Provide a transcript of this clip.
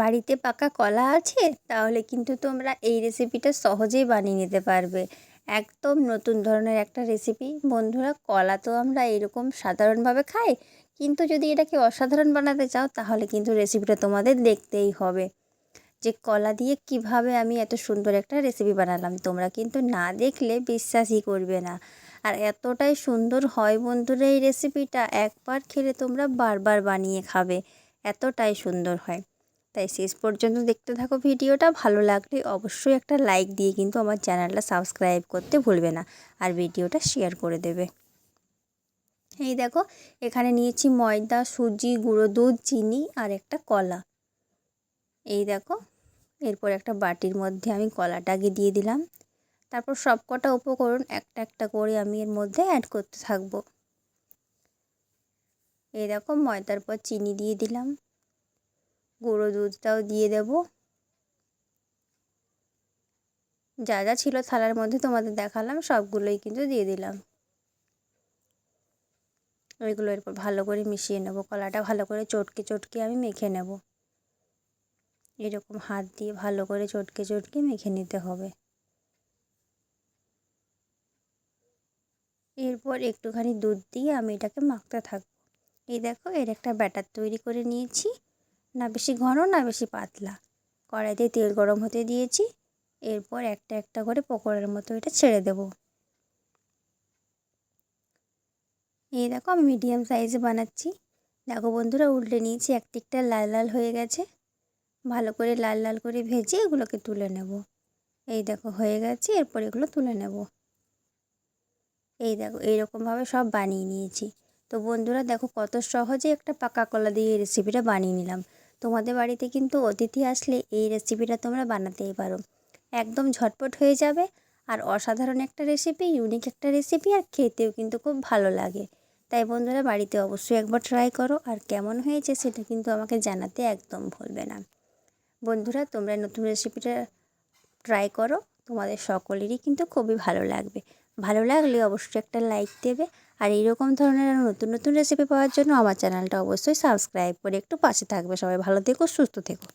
বাড়িতে পাকা কলা আছে, তাহলে কিন্তু তোমরা এই রেসিপিটা সহজেই বানিয়ে নিতে পারবে। একদম নতুন ধরনের একটা রেসিপি বন্ধুরা, কলা তো আমরা এরকম সাধারণভাবে খাই, কিন্তু যদি এটাকে অসাধারণ বানাতে চাও, তাহলে কিন্তু রেসিপিটা তোমাদের দেখতেই হবে যে কলা দিয়ে কীভাবে আমি এত সুন্দর একটা রেসিপি বানালাম। তোমরা কিন্তু না দেখলে বিশ্বাসই করবে না। আর এতটাই সুন্দর হয় বন্ধুরা এই রেসিপিটা একবার খেলে তোমরা বারবার বানিয়ে খাবে। এতটাই সুন্দর হয়। তাই শেষ পর্যন্ত দেখতে থাকো ভিডিওটা। ভালো লাগলে অবশ্যই একটা লাইক দিয়ে কিন্তু আমার চ্যানেলটা সাবস্ক্রাইব করতে ভুলবে না আর ভিডিওটা শেয়ার করে দেবে। এই দেখো, এখানে নিয়েছি ময়দা, সুজি, গুঁড়ো দুধ, চিনি আর একটা কলা। এই দেখো, এরপর একটা বাটির মধ্যে আমি কলাটাকে দিয়ে দিলাম। তারপর সব কটা উপকরণ একটা একটা করে আমি এর মধ্যে অ্যাড করতে থাকব। এই দেখো, ময়দার পর চিনি দিয়ে দিলাম। গুঁড়ো দুধটাও দিয়ে দেব। যা যা ছিল থালার মধ্যে তোমাদের দেখালাম, সবগুলোই কিন্তু দিয়ে দিলাম। ওইগুলো এরপর ভালো করে মিশিয়ে নেব, কলাটা ভালো করে চটকে চটকে আমি মেখে নেব। এরকম হাত দিয়ে ভালো করে চটকে চটকে মেখে নিতে হবে। এরপর একটুখানি দুধ দিয়ে আমি এটাকে মাখতে থাকব। এই দেখো, এর একটা ব্যাটার তৈরি করে নিয়েছি। না বেশি ঘন, না বেশি পাতলা। কড়াইতে তেল গরম হতে দিয়েছি। এরপর একটা একটা করে পকোড়ার মতো এটা ছেড়ে দেব। এই দেখো আমি মিডিয়াম সাইজে বানাচ্ছি। দেখো বন্ধুরা উল্টে নিয়েছি, এক দিকটা লাল লাল হয়ে গেছে। ভালো করে লাল লাল করে ভেজে এগুলোকে তুলে নেব। এই দেখো হয়ে গেছে, এরপর এগুলো তুলে নেব। এই দেখো, এইরকমভাবে সব বানিয়ে নিয়েছি। তো বন্ধুরা দেখো কত সহজে একটা পাকা কলা দিয়ে রেসিপিটা বানিয়ে নিলাম। তোমাদের বাড়িতে কিন্তু অতিথি আসলে এই রেসিপিটা তোমরা বানাতেই পারো। একদম ঝটপট হয়ে যাবে আর অসাধারণ একটা রেসিপি ইউনিক একটা রেসিপি আর খেতেও কিন্তু খুব ভালো লাগে। তাই বন্ধুরা বাড়িতে অবশ্যই একবার ট্রাই করো আর কেমন হয়েছে সেটা কিন্তু আমাকে জানাতে একদম ভুলবে না। বন্ধুরা, তোমরা নতুন রেসিপিটা ট্রাই করো, তোমাদের সকলেরই কিন্তু খুবই ভালো লাগবে। ভালো লাগলে অবশ্যই একটা লাইক দেবে আর এইরকম ধরনের নতুন নতুন রেসিপি পাওয়ার জন্য আমার চ্যানেলটা অবশ্যই সাবস্ক্রাইব করে একটু পাশে থাকবে। সবাই ভালো থেকো, সুস্থ থেকো।